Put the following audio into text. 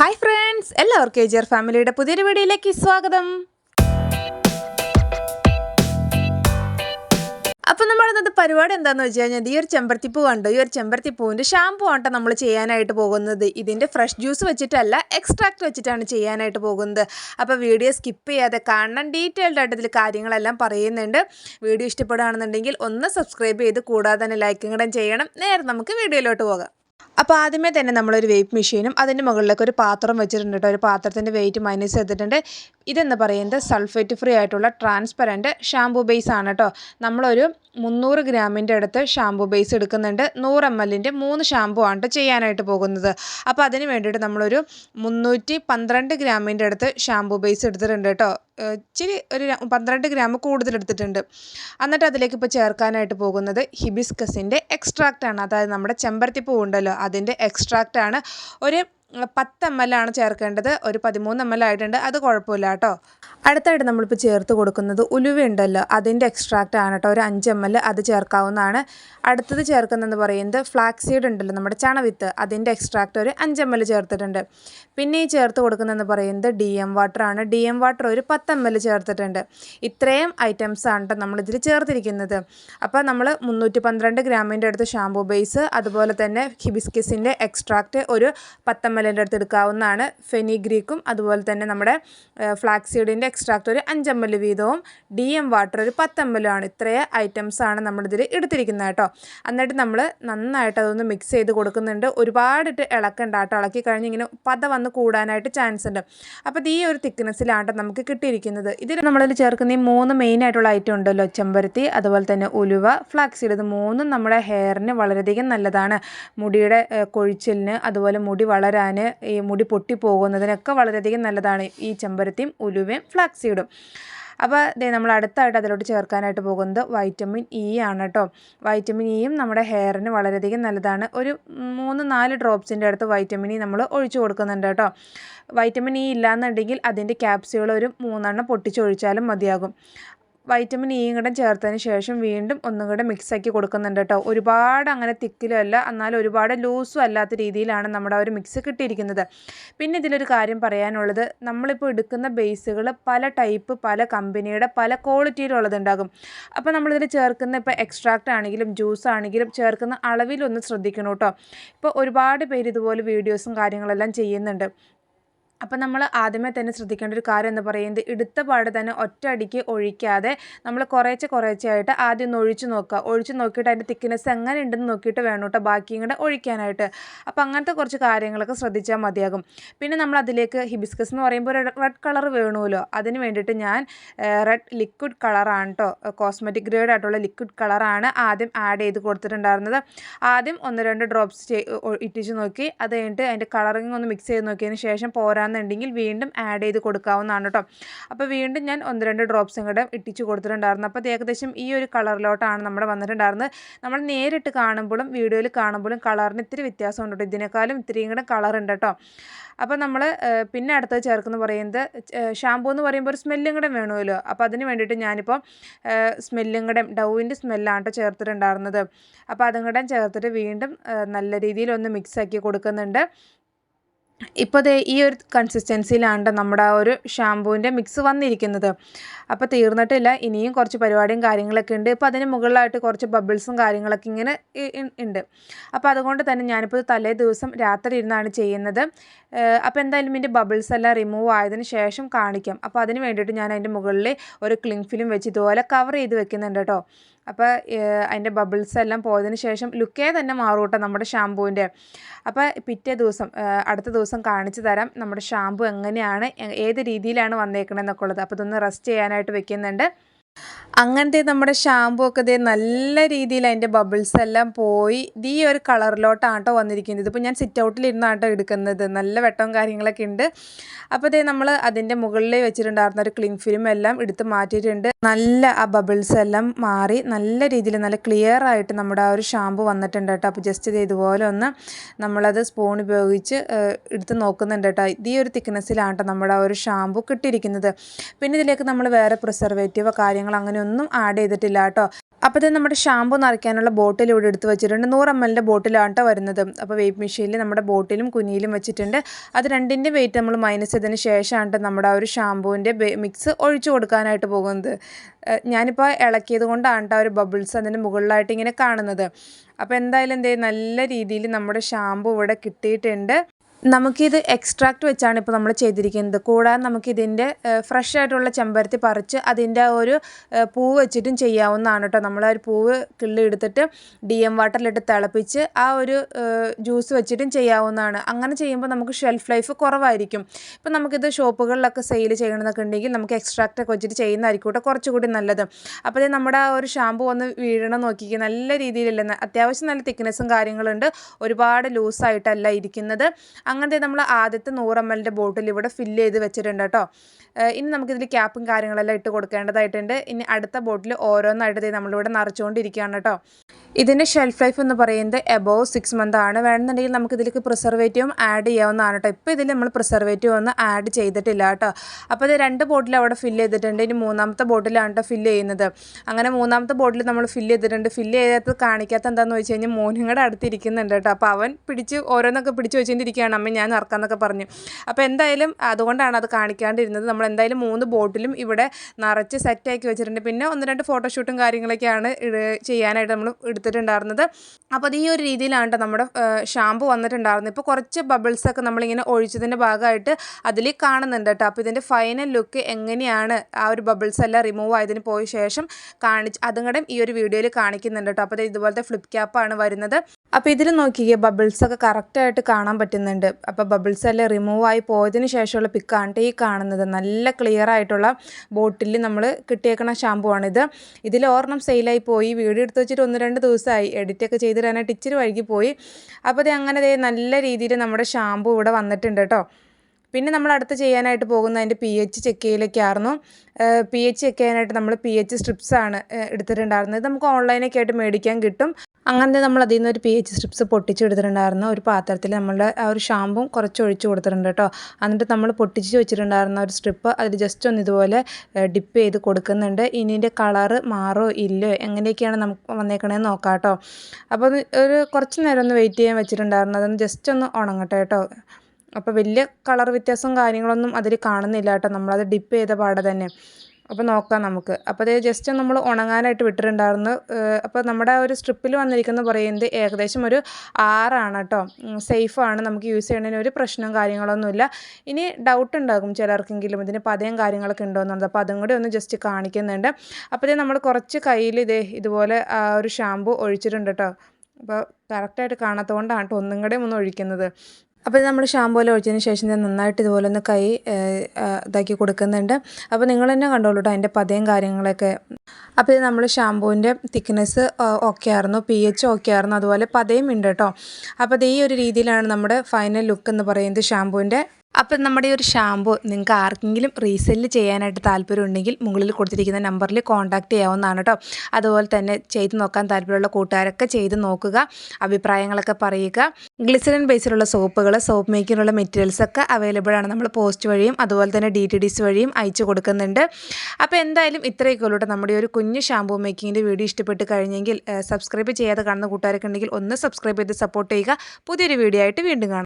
Hi friends എല്ലാവർക്കും എജിയർ ഫാമിലിയുടെ പുതിയൊരു വീഡിയോയിലേക്ക് സ്വാഗതം. അപ്പം നമ്മൾ ഇന്നത്തെ പരിപാടി എന്താണെന്ന് വെച്ച് കഴിഞ്ഞാൽ ഈ ഒരു ചെമ്പരത്തിപ്പൂ കണ്ടോ? ഈ ഒരു ചെമ്പരത്തിപ്പൂവിന്റെ ഷാമ്പു ആണ് നമ്മൾ ചെയ്യാനായിട്ട് പോകുന്നത്. ഇതിന്റെ ഫ്രഷ് ജ്യൂസ് വെച്ചിട്ടല്ല എക്സ്ട്രാക്ട് വെച്ചിട്ടാണ് ചെയ്യാനായിട്ട് പോകുന്നത്. അപ്പോൾ വീഡിയോ സ്കിപ്പ് ചെയ്യാതെ കാണണം. ഡീറ്റെയിൽഡ് ആയിട്ട് ഇതിൽ കാര്യങ്ങളെല്ലാം പറയുന്നുണ്ട്. വീഡിയോ ഇഷ്ടപ്പെടുകയാണെന്നുണ്ടെങ്കിൽ ഒന്ന് സബ്സ്ക്രൈബ് ചെയ്ത് കൂടാതെ തന്നെ ലൈക്കും കൂടെ ചെയ്യണം. നേരെ നമുക്ക് വീഡിയോയിലോട്ട് പോകാം. അപ്പോൾ ആദ്യമേ തന്നെ നമ്മളൊരു വെയ്പ്പ് മെഷീനും അതിന്റെ മുകളിലേക്ക് ഒരു പാത്രം വെച്ചിട്ടുണ്ട് കേട്ടോ ഒരു പാത്രത്തിന്റെ വെയിറ്റ് മൈനസ് ചെയ്തിട്ടുണ്ട്. ഇതെന്ന് പറയുന്നത് സൾഫേറ്റ് ഫ്രീ ആയിട്ടുള്ള ട്രാൻസ്പെറന്റ് ഷാംപൂ ബേസ് ആണ് കേട്ടോ നമ്മളൊരു മുന്നൂറ് ഗ്രാമിന്റെ അടുത്ത് ഷാംപൂ ബേസ് എടുക്കുന്നുണ്ട്. നൂറ് എം എല്ലിന്റെ മൂന്ന് ഷാംപൂ ആണ് ട്ടോ ചെയ്യാനായിട്ട് പോകുന്നത്. അപ്പോൾ അതിന് വേണ്ടിയിട്ട് നമ്മളൊരു മുന്നൂറ്റി പന്ത്രണ്ട് ഗ്രാമിന്റെ അടുത്ത് ഷാംപൂ ബേസ് എടുത്തിട്ടുണ്ട് കേട്ടോ ഇച്ചിരി ഒരു പന്ത്രണ്ട് ഗ്രാം കൂടുതൽ എടുത്തിട്ടുണ്ട്. എന്നിട്ട് അതിലേക്ക് ഇപ്പോൾ ചേർക്കാനായിട്ട് പോകുന്നത് ഹിബിസ്കസിന്റെ എക്സ്ട്രാക്റ്റാണ് അതായത് നമ്മുടെ ചെമ്പരത്തിപ്പൂ ഉണ്ടല്ലോ അതിന്റെ എക്സ്ട്രാക്റ്റാണ് ഒരു പത്ത് എം ആണ് ചേർക്കേണ്ടത്. ഒരു പതിമൂന്ന് എം എൽ ആയിട്ടുണ്ട്. അത് കുഴപ്പമില്ല കേട്ടോ. അടുത്തായിട്ട് നമ്മളിപ്പോൾ ചേർത്ത് കൊടുക്കുന്നത് ഉലുവ ഉണ്ടല്ലോ അതിന്റെ എക്സ്ട്രാക്റ്റ് ആണ് കേട്ടോ ഒരു അഞ്ച് എം എൽ അത് ചേർക്കാവുന്നതാണ്. അടുത്തത് ചേർക്കുന്നതെന്ന് പറയുന്നത് ഫ്ലാക്സീഡ് സീഡ് ഉണ്ടല്ലോ നമ്മുടെ ചണവിത്ത്. അതിന്റെ എക്സ്ട്രാക്റ്റ് ഒരു അഞ്ച് എം എൽ ചേർത്തിട്ടുണ്ട്. പിന്നെ ഈ ചേർത്ത് കൊടുക്കുന്നതെന്ന് പറയുന്നത് ഡി എം വാട്ടർ ആണ്. ഡി എം വാട്ടർ ഒരു പത്ത് എം എൽ ചേർത്തിട്ടുണ്ട്. ഇത്രയും ഐറ്റംസ് ആണ് കേട്ടോ നമ്മളിതിൽ ചേർത്തിരിക്കുന്നത്. അപ്പോൾ നമ്മൾ മുന്നൂറ്റി പന്ത്രണ്ട് ഗ്രാമിന്റെ അടുത്ത് ഷാംപൂ ബേസ് അതുപോലെ തന്നെ ഹിബിസ്കിസിന്റെ എക്സ്ട്രാക്റ്റ് ഒരു പത്ത് എം എല്ലിന്റെ അടുത്ത് എടുക്കാവുന്നതാണ്. ഫെനിഗ്രീക്കും അതുപോലെ തന്നെ നമ്മുടെ ഫ്ലാക്സ് സീഡിന്റെ എക്സ്ട്രാക്റ്റ് ഒരു അഞ്ച് എം എൽ വീതവും ഡി എം വാട്ടർ ഒരു പത്ത് എം ആണ് ഇത്രയും ഐറ്റംസ് ആണ് നമ്മളിതിൽ എടുത്തിരിക്കുന്നത് കേട്ടോ. എന്നിട്ട് നമ്മൾ നന്നായിട്ട് അതൊന്ന് മിക്സ് ചെയ്ത് കൊടുക്കുന്നുണ്ട്. ഒരുപാടിട്ട് ഇളക്കണ്ട കേട്ടോ. ഇളക്കി കഴിഞ്ഞ് ഇങ്ങനെ പത വന്ന് കൂടാനായിട്ട് ചാൻസ് ഉണ്ട്. അപ്പോൾ ഈ ഒരു തിക്നെസ്സിലാണ് നമുക്ക് കിട്ടിയിരിക്കുന്നത്. ഇതിൽ നമ്മളിൽ ചേർക്കുന്ന ഈ മൂന്ന് മെയിൻ ആയിട്ടുള്ള ഐറ്റം ഉണ്ടല്ലോ. ചെമ്പരത്തി അതുപോലെ തന്നെ ഉലുവ ഫ്ലാക്സീഡ് ഇത് മൂന്നും നമ്മുടെ ഹെയറിന് വളരെയധികം നല്ലതാണ്. മുടിയുടെ കൊഴിച്ചിലിന് അതുപോലെ മുടി വളരാൻ ഈ മുടി പൊട്ടിപ്പോകുന്നതിനൊക്കെ വളരെയധികം നല്ലതാണ് ഈ ചെമ്പരത്തിയും ഉലുവയും ഫ്ലാക്സീഡും അപ്പോൾ ദേ നമ്മൾ അടുത്തായിട്ട് അതിലോട്ട് ചേർക്കാനായിട്ട് പോകുന്നത് വൈറ്റമിൻ ഇ ആണ് കേട്ടോ വൈറ്റമിൻ ഇയും നമ്മുടെ ഹെയറിന് വളരെയധികം നല്ലതാണ്. ഒരു മൂന്ന് നാല് ഡ്രോപ്സിന്റെ അടുത്ത് വൈറ്റമിൻ ഇ നമ്മൾ ഒഴിച്ചു കൊടുക്കുന്നുണ്ട് കേട്ടോ വൈറ്റമിൻ ഇ ഇല്ലാന്നുണ്ടെങ്കിൽ അതിന്റെ ക്യാപ്സ്യൂൾ ഒരു മൂന്നെണ്ണം പൊട്ടിച്ചൊഴിച്ചാലും മതിയാകും. വൈറ്റമിൻ ഇയും കൂടെ ചേർത്തതിന് ശേഷം വീണ്ടും ഒന്നും കൂടെ മിക്സാക്കി കൊടുക്കുന്നുണ്ട് കേട്ടോ. ഒരുപാട് അങ്ങനെ തിക്കിലും അല്ല എന്നാൽ ഒരുപാട് ലൂസും അല്ലാത്ത രീതിയിലാണ് നമ്മുടെ ഒരു മിക്സ് കിട്ടിയിരിക്കുന്നത്. പിന്നെ ഇതിലൊരു കാര്യം പറയാനുള്ളത് നമ്മളിപ്പോൾ എടുക്കുന്ന ബേസുകൾ പല ടൈപ്പ് പല കമ്പനിയുടെ പല ക്വാളിറ്റിയിലുള്ളതുണ്ടാകും അപ്പോൾ നമ്മളിതിൽ ചേർക്കുന്ന ഇപ്പോൾ എക്സ്ട്രാക്റ്റ് ആണെങ്കിലും ജ്യൂസ് ആണെങ്കിലും ചേർക്കുന്ന അളവിലൊന്ന് ശ്രദ്ധിക്കണം കേട്ടോ. ഇപ്പോൾ ഒരുപാട് പേര് ഇതുപോലെ വീഡിയോസും കാര്യങ്ങളെല്ലാം ചെയ്യുന്നുണ്ട്. അപ്പം നമ്മൾ ആദ്യമേ തന്നെ ശ്രദ്ധിക്കേണ്ട ഒരു കാര്യം എന്ന് പറയുന്നത് എടുത്ത പാട് തന്നെ ഒറ്റയടിക്ക് ഒഴിക്കാതെ നമ്മൾ കുറേശ്ശെ ആയിട്ട് ആദ്യം ഒന്ന് ഒഴിച്ച് നോക്കുക. ഒഴിച്ച് നോക്കിയിട്ട് അതിന്റെ തിക്നെസ് എങ്ങനെ ഉണ്ടെന്ന് നോക്കിയിട്ട് വേണം കേട്ടോ ബാക്കിയും കൂടെ ഒഴിക്കാനായിട്ട്. അപ്പോൾ അങ്ങനത്തെ കുറച്ച് കാര്യങ്ങളൊക്കെ ശ്രദ്ധിച്ചാൽ മതിയാകും. പിന്നെ നമ്മൾ അതിലേക്ക് ഹിബിസ്കസ് എന്ന് പറയുമ്പോൾ ഒരു റെഡ് കളർ വേണമല്ലോ. അതിന് വേണ്ടിയിട്ട് ഞാൻ റെഡ് ലിക്വിഡ് കളറാണ് കേട്ടോ. കോസ്മെറ്റിക് ഗ്രേഡ് ആയിട്ടുള്ള ലിക്വിഡ് കളറാണ് ആദ്യം ആഡ് ചെയ്ത് കൊടുത്തിട്ടുണ്ടായിരുന്നത്. ആദ്യം ഒന്ന് രണ്ട് ഡ്രോപ്സ് ഇട്ടിച്ച് നോക്കി. അത് കഴിഞ്ഞിട്ട് അതിന്റെ കളറിങ് ഒന്ന് മിക്സ് ചെയ്ത് നോക്കിയതിന് ശേഷം പോരാന്നുണ്ടെങ്കിൽ വീണ്ടും ആഡ് ചെയ്ത് കൊടുക്കാവുന്നതാണ് കേട്ടോ. അപ്പോൾ വീണ്ടും ഞാൻ ഒന്ന് രണ്ട് ഡ്രോപ്സും കൂടെ ഇട്ടിച്ച് കൊടുത്തിട്ടുണ്ടായിരുന്നു. അപ്പോൾ ഏകദേശം ഈ ഒരു കളറിലോട്ടാണ് നമ്മുടെ വന്നിട്ടുണ്ടായിരുന്നത്. നമ്മൾ നേരിട്ട് കാണുമ്പോഴും വീഡിയോയിൽ കാണുമ്പോഴും കളറിന് ഇത്തിരി വ്യത്യാസമുണ്ട് കേട്ടോ. ഇതിനേക്കാളും ഇത്തിരിയും കൂടെ കളർ ഉണ്ട് കേട്ടോ. അപ്പോൾ നമ്മൾ പിന്നെ അടുത്തത് ചേർക്കുന്ന പറയുന്നത് ഷാമ്പൂ എന്ന് പറയുമ്പോൾ ഒരു സ്മെല്ലും കൂടെ വേണമല്ലോ. അപ്പോൾ അതിന് വേണ്ടിയിട്ട് ഞാനിപ്പോൾ സ്മെല്ലും കൂടെ ഡൗവിന്റെ സ്മെല്ലാണ് കേട്ടോ ചേർത്തിട്ടുണ്ടായിരുന്നത്. അപ്പോൾ അതും കൂടെ ചേർത്തിട്ട് വീണ്ടും നല്ല രീതിയിൽ ഒന്ന് മിക്സാക്കി കൊടുക്കുന്നുണ്ട്. ഇപ്പോൾ ദേ ഈ ഒരു കൺസിസ്റ്റൻസിയിലാണ് നമ്മുടെ ആ ഒരു ഷാമ്പൂവിന്റെ മിക്സ് വന്നിരിക്കുന്നത്. അപ്പോൾ തീർന്നിട്ടില്ല. ഇനിയും കുറച്ച് പരിപാടിയും കാര്യങ്ങളൊക്കെ ഉണ്ട്. ഇപ്പോൾ അതിന് മുകളിലായിട്ട് കുറച്ച് ബബിൾസും കാര്യങ്ങളൊക്കെ ഇങ്ങനെ ഉണ്ട് അപ്പോൾ അതുകൊണ്ട് തന്നെ ഞാനിപ്പോൾ തലേ ദിവസം രാത്രി ഇരുന്നാണ് ചെയ്യുന്നത്. അപ്പോൾ എന്തായാലും ഇതിന്റെ ബബിൾസ് എല്ലാം റിമൂവ് ആയതിന് ശേഷം കാണിക്കാം. അപ്പോൾ അതിന് വേണ്ടിയിട്ട് ഞാൻ അതിന്റെ മുകളിൽ ഒരു ക്ലിംഗ് ഫിലിം വെച്ച് ഇതുപോലെ കവർ ചെയ്ത് വെക്കുന്നുണ്ട് കേട്ടോ. അപ്പോൾ അതിന്റെ ബബിൾസ് എല്ലാം പോയതിന് ശേഷം ലുക്കേ തന്നെ മാറും കേട്ടോ നമ്മുടെ ഷാമ്പൂവിന്റെ അപ്പോൾ പിറ്റേ ദിവസം അടുത്ത ദിവസം കാണിച്ചു തരാം നമ്മുടെ ഷാമ്പു എങ്ങനെയാണ് ഏത് രീതിയിലാണ് വന്നേക്കണതെന്നൊക്കെ ഉള്ളത്. അപ്പോൾ ഇതൊന്ന് റെസ്റ്റ് ചെയ്യാനായിട്ട് വെക്കുന്നുണ്ട്. അങ്ങനത്തെ നമ്മുടെ ഷാമ്പു ഒക്കെ ദേ നല്ല രീതിയിൽ അതിന്റെ ബബിൾസ് എല്ലാം പോയി. ഈ ഒരു കളറിലോട്ടാണ് കേട്ടോ വന്നിരിക്കുന്നത്. ഇതിപ്പോൾ ഞാൻ സിറ്റ് കേട്ടോ എടുക്കുന്നത്. നല്ല വെട്ടവും കാര്യങ്ങളൊക്കെ ഉണ്ട്. അപ്പോൾ ദേ നമ്മൾ അതിന്റെ മുകളിൽ വെച്ചിട്ടുണ്ടായിരുന്ന ഒരു ക്ലിങ് ഫിലിം എല്ലാം എടുത്ത് മാറ്റിയിട്ടുണ്ട്. നല്ല ആ ബബിൾസ് എല്ലാം മാറി നല്ല രീതിയിൽ നല്ല ക്ലിയർ ആയിട്ട് നമ്മുടെ ആ ഒരു ഷാമ്പു വന്നിട്ടുണ്ട് കേട്ടോ. അപ്പോൾ ജസ്റ്റ് ഇത് ഇതുപോലെ ഒന്ന് നമ്മളത് സ്പൂൺ ഉപയോഗിച്ച് എടുത്ത് നോക്കുന്നുണ്ട് കേട്ടോ. ഈ ഒരു തിക്നെസ്സിലാണ് കേട്ടോ നമ്മുടെ ആ ഒരു ഷാമ്പു കിട്ടിയിരിക്കുന്നത്. പിന്നെ ഇതിലേക്ക് നമ്മൾ വേറെ പ്രിസർവേറ്റീവോ കാര്യങ്ങളോ അങ്ങനെയൊന്നും ആഡ് ചെയ്തിട്ടില്ല കേട്ടോ. അപ്പോൾ ഇത് നമ്മുടെ ഷാമ്പു നിറയ്ക്കാനുള്ള ബോട്ടിൽ ഇവിടെ എടുത്ത് വെച്ചിട്ടുണ്ട്. നൂറ് എം എല്ലിന്റെ ബോട്ടിലാണ് കേട്ടോ വരുന്നത് അപ്പോൾ വെയ്റ്റ് മെഷീനിൽ നമ്മുടെ ബോട്ടിലും കുനിയിലും വെച്ചിട്ടുണ്ട്. അത് രണ്ടിന്റെ വെയിറ്റ് നമ്മൾ മൈനസ് ചെയ്തതിന് ശേഷമാണ് നമ്മുടെ ആ ഒരു ഷാമ്പുവിന്റെ മിക്സ് ഒഴിച്ചു കൊടുക്കാനായിട്ട് പോകുന്നത്. ഞാനിപ്പോൾ ഇളക്കിയത് കൊണ്ടാണ് ആ ഒരു ബബിൾസ് അതിന്റെ മുകളിലായിട്ട് ഇങ്ങനെ കാണുന്നത്. അപ്പോൾ എന്തായാലും എന്ത് നല്ല രീതിയിൽ നമ്മുടെ ഷാമ്പു ഇവിടെ കിട്ടിയിട്ടുണ്ട്. നമുക്കിത് എക്സ്ട്രാക്റ്റ് വെച്ചാണ് ഇപ്പോൾ നമ്മൾ ചെയ്തിരിക്കുന്നത്. കൂടാതെ നമുക്കിതിന്റെ ഫ്രഷ് ആയിട്ടുള്ള ചെമ്പരത്തി പറിച്ച് അതിന്റെ ഒരു പൂവ് വെച്ചിട്ടും ചെയ്യാവുന്നതാണ് കേട്ടോ. നമ്മൾ ആ ഒരു പൂവ് കിള്ളി എടുത്തിട്ട് ഡി എം വാട്ടറിലിട്ട് തിളപ്പിച്ച് ആ ഒരു ജ്യൂസ് വെച്ചിട്ടും ചെയ്യാവുന്നതാണ്. അങ്ങനെ ചെയ്യുമ്പോൾ നമുക്ക് ഷെൽഫ് ലൈഫ് കുറവായിരിക്കും. ഇപ്പം നമുക്കിത് ഷോപ്പുകളിലൊക്കെ സെയിൽ ചെയ്യണമെന്നൊക്കെ ഉണ്ടെങ്കിൽ നമുക്ക് എക്സ്ട്രാക്റ്റ് ഒക്കെ വെച്ചിട്ട് ചെയ്യുന്നതായിരിക്കും കേട്ടോ കുറച്ചുകൂടി നല്ലത്. അപ്പോൾ നമ്മുടെ ആ ഒരു ഷാമ്പു ഒന്ന് വീഴണം നോക്കിക്കുക നല്ല രീതിയിലല്ല അത്യാവശ്യം നല്ല തിക്നെസ്സും കാര്യങ്ങളുണ്ട് ഒരുപാട് ലൂസായിട്ടല്ല ഇരിക്കുന്നത്. അങ്ങനത്തെ നമ്മൾ ആദ്യത്തെ നൂറ് എം എല്ലിന്റെ ബോട്ടിൽ ഇവിടെ ഫില്ല് ചെയ്ത് വെച്ചിട്ടുണ്ട് കേട്ടോ. ഇനി നമുക്കിതിൽ ക്യാപ്പും കാര്യങ്ങളെല്ലാം ഇട്ട് കൊടുക്കേണ്ടതായിട്ടുണ്ട്. ഇനി അടുത്ത ബോട്ടിൽ ഓരോന്നായിട്ട് നമ്മളിവിടെ നിറച്ചുകൊണ്ടിരിക്കുകയാണ് കേട്ടോ. ഇതിന്റെ ഷെൽഫ് ലൈഫ് എന്ന് പറയുന്നത് എബോവ് സിക്സ് മന്ത് ആണ്. വേണമെന്നുണ്ടെങ്കിൽ നമുക്ക് ഇതിലേക്ക് പ്രിസർവേറ്റീവും ആഡ് ചെയ്യാവുന്നതാണ് കേട്ടോ ഇപ്പോൾ ഇതിൽ നമ്മൾ പ്രിസർവേറ്റീവ് ഒന്നും ആഡ് ചെയ്തിട്ടില്ല കേട്ടോ അപ്പോൾ ഇത് രണ്ട് ബോട്ടിൽ അവിടെ ഫില്ല് ചെയ്തിട്ടുണ്ട്. ഇനി മൂന്നാമത്തെ ബോട്ടിലാണ് കേട്ടോ ഫില്ല് ചെയ്യുന്നത്. അങ്ങനെ മൂന്നാമത്തെ ബോട്ടിൽ നമ്മൾ ഫില്ല് ചെയ്തിട്ടുണ്ട്. ഫില്ല് ചെയ്തത് കാണിക്കാത്ത എന്താണെന്ന് വെച്ച് കഴിഞ്ഞാൽ മോനുങ്ങളുടെ അടുത്തിരിക്കുന്നുണ്ട് കേട്ടോ അപ്പോൾ അവൻ പിടിച്ച് ഓരോന്നൊക്കെ പിടിച്ച് വെച്ചുകൊണ്ടിരിക്കുകയാണ് അമ്മ ഞാൻ നിറക്കാമെന്നൊക്കെ പറഞ്ഞു. അപ്പോൾ എന്തായാലും അതുകൊണ്ടാണ് അത് കാണിക്കാണ്ടിരുന്നത്. നമ്മൾ എന്തായാലും മൂന്ന് ബോട്ടിലും ഇവിടെ നിറച്ച് സെറ്റാക്കി വെച്ചിട്ടുണ്ട്. പിന്നെ ഒന്ന് രണ്ട് ഫോട്ടോഷൂട്ടും കാര്യങ്ങളൊക്കെയാണ് ചെയ്യാനായിട്ട് നമ്മൾ എടുത്തിട്ടുണ്ടായിരുന്നത് അപ്പോൾ ഈ ഒരു രീതിയിലാണ് നമ്മുടെ ഷാമ്പു വന്നിട്ടുണ്ടായിരുന്നത്. ഇപ്പോൾ കുറച്ച് ബബിൾസൊക്കെ നമ്മളിങ്ങനെ ഒഴിച്ചതിന്റെ ഭാഗമായിട്ട് അതിൽ കാണുന്നുണ്ട് കേട്ടോ. അപ്പോൾ ഇതിന്റെ ഫൈനൽ ലുക്ക് എങ്ങനെയാണ് ആ ഒരു ബബിൾസ് എല്ലാം റിമൂവ് ആയതിന് പോയ ശേഷം കാണിച്ച് അതും കൂടെ ഈ ഒരു വീഡിയോയിൽ കാണിക്കുന്നുണ്ട് കേട്ടോ. അപ്പോൾ ഇതുപോലത്തെ ഫ്ലിപ്പ് ക്യാപ്പാണ് വരുന്നത്. അപ്പോൾ ഇതിൽ നോക്കിയേ ബബിൾസ് ഒക്കെ കറക്റ്റായിട്ട് കാണാൻ പറ്റുന്നുണ്ട്. അപ്പോൾ ബബിൾസ് എല്ലാം റിമൂവ് ആയി പോയതിന് ശേഷമുള്ള പിക്കാണ് ഈ കാണുന്നത്. നല്ല ക്ലിയർ ആയിട്ടുള്ള ബോട്ടിലിൽ നമ്മൾ കിട്ടിയേക്കണ ഷാമ്പുവാണിത് ഇതിൽ ഒരെണ്ണം സെയിലായി പോയി. വീഡിയോ എടുത്ത് വെച്ചിട്ട് ഒന്ന് രണ്ട് ദിവസമായി. എഡിറ്റൊക്കെ ചെയ്ത് തരാനായിട്ട് ഇച്ചിരി വൈകി പോയി. അപ്പോൾ ഇത് അങ്ങനെ നല്ല രീതിയിൽ നമ്മുടെ ഷാമ്പു ഇവിടെ വന്നിട്ടുണ്ട് കേട്ടോ പിന്നെ നമ്മൾ അടുത്ത് ചെയ്യാനായിട്ട് പോകുന്ന അതിന്റെ പി എച്ച് ചെക്ക് ചെയ്യലൊക്കെയായിരുന്നു. പി എച്ച് ചെക്ക് ചെയ്യാനായിട്ട് നമ്മൾ പി എച്ച് സ്ട്രിപ്സാണ് എടുത്തിട്ടുണ്ടായിരുന്നത്. നമുക്ക് ഓൺലൈനൊക്കെ ആയിട്ട് മേടിക്കാൻ കിട്ടും. അങ്ങനത്തെ നമ്മൾ അതിൽ നിന്ന് ഒരു പി എച്ച് സ്ട്രിപ്സ് പൊട്ടിച്ചെടുത്തിട്ടുണ്ടായിരുന്നു. ഒരു പാത്രത്തിൽ നമ്മളുടെ ആ ഒരു ഷാമ്പും കുറച്ച് ഒഴിച്ച് കൊടുത്തിട്ടുണ്ട് കേട്ടോ. എന്നിട്ട് നമ്മൾ പൊട്ടിച്ച് വെച്ചിട്ടുണ്ടായിരുന്ന ഒരു സ്ട്രിപ്പ് അതിൽ ജസ്റ്റ് ഒന്ന് ഇതുപോലെ ഡിപ്പ് ചെയ്ത് കൊടുക്കുന്നുണ്ട്. ഇനി ഇതിന്റെ കളറ് മാറോ ഇല്ലയോ എങ്ങനെയൊക്കെയാണ് നമുക്ക് വന്നേക്കണേന്ന് നോക്കാം കേട്ടോ. അപ്പോൾ ഒരു കുറച്ച് നേരം ഒന്ന് വെയിറ്റ് ചെയ്യാൻ വെച്ചിട്ടുണ്ടായിരുന്നു. അതൊന്ന് ജസ്റ്റ് ഒന്ന് ഉണങ്ങട്ടെ കേട്ടോ. അപ്പോൾ വലിയ കളർ വ്യത്യാസവും കാര്യങ്ങളൊന്നും അതിൽ കാണുന്നില്ല കേട്ടോ. നമ്മളത് ഡിപ്പ് ചെയ്ത പാടെ തന്നെ. അപ്പോൾ നോക്കാം നമുക്ക്. അപ്പോൾ അത് ജസ്റ്റ് നമ്മൾ ഉണങ്ങാനായിട്ട് വിട്ടിട്ടുണ്ടായിരുന്നു. അപ്പോൾ നമ്മുടെ ഒരു സ്ട്രിപ്പിൽ വന്നിരിക്കുന്ന പറയുന്നത് ഏകദേശം ഒരു ആറാണ് കേട്ടോ സേഫാണ് നമുക്ക് യൂസ് ചെയ്യണതിന് ഒരു പ്രശ്നവും കാര്യങ്ങളൊന്നുമില്ല. ഇനി ഡൗട്ട് ഉണ്ടാകും ചിലർക്കെങ്കിലും. ഇതിന് പതയും കാര്യങ്ങളൊക്കെ ഉണ്ടോ എന്നുള്ളത്. അപ്പോൾ അതും കൂടി ഒന്ന് ജസ്റ്റ് കാണിക്കുന്നുണ്ട്. അപ്പോൾ നമ്മൾ കുറച്ച് കയ്യിൽ ഇതേ ഇതുപോലെ ഒരു ഷാമ്പു ഒഴിച്ചിട്ടുണ്ട് കേട്ടോ അപ്പോൾ കറക്റ്റായിട്ട് കാണാത്തതുകൊണ്ടാണ് കേട്ടോ ഒന്നും കൂടെ ഒന്ന് ഒഴിക്കുന്നത്. അപ്പോൾ നമ്മൾ ഷാമ്പൂല ഒഴിച്ചതിന് ശേഷം ഞാൻ നന്നായിട്ട് ഇതുപോലെ ഒന്ന് കൈ ഇതാക്കി കൊടുക്കുന്നുണ്ട്. അപ്പോൾ നിങ്ങൾ തന്നെ കണ്ടോളൂ കേട്ടോ അതിന്റെ പതയും കാര്യങ്ങളൊക്കെ. അപ്പോൾ ഇത് നമ്മൾ ഷാമ്പൂവിന്റെ തിക്നെസ് ഓക്കെ ആയിരുന്നു പി എച്ച് ഓക്കെ ആയിരുന്നു അതുപോലെ പതയും ഉണ്ട് കേട്ടോ അപ്പോൾ ഇത് ഈ ഒരു രീതിയിലാണ് നമ്മുടെ ഫൈനൽ ലുക്ക് എന്ന് പറയുന്നത് ഷാമ്പൂവിന്റെ അപ്പം നമ്മുടെ ഒരു ഷാമ്പു നിങ്ങൾക്ക് ആർക്കെങ്കിലും റീസെല്ല് ചെയ്യാനായിട്ട് താല്പര്യം ഉണ്ടെങ്കിൽ മുകളിൽ കൊടുത്തിരിക്കുന്ന നമ്പറിൽ കോൺടാക്റ്റ് ചെയ്യാവുന്നതാണ് കേട്ടോ. അതുപോലെ തന്നെ ചെയ്ത് നോക്കാൻ താല്പര്യമുള്ള കൂട്ടുകാരൊക്കെ ചെയ്ത് നോക്കുക അഭിപ്രായങ്ങളൊക്കെ പറയുക. ഗ്ലിസറിൻ ബേസിലുള്ള സോപ്പുകൾ സോപ്പ് മേക്കിങ്ങിനുള്ള മെറ്റീരിയൽസൊക്കെ അവൈലബിൾ ആണ് നമ്മൾ പോസ്റ്റ് വഴിയും അതുപോലെ തന്നെ ഡി ടി വഴിയും അയച്ചു കൊടുക്കുന്നുണ്ട്. അപ്പോൾ എന്തായാലും ഇത്രയൊക്കെ ഉള്ളൂ നമ്മുടെ ഒരു കുഞ്ഞു ഷാമ്പൂ മേക്കിങ്ങിന്റെ വീഡിയോ ഇഷ്ടപ്പെട്ട് കഴിഞ്ഞെങ്കിൽ സബ്സ്ക്രൈബ് ചെയ്യാതെ കാണുന്ന കൂട്ടുകാരൊക്കെ ഉണ്ടെങ്കിൽ ഒന്ന് സബ്സ്ക്രൈബ് ചെയ്ത് സപ്പോർട്ട് ചെയ്യുക. പുതിയൊരു വീഡിയോ ആയിട്ട് വീണ്ടും കാണാം.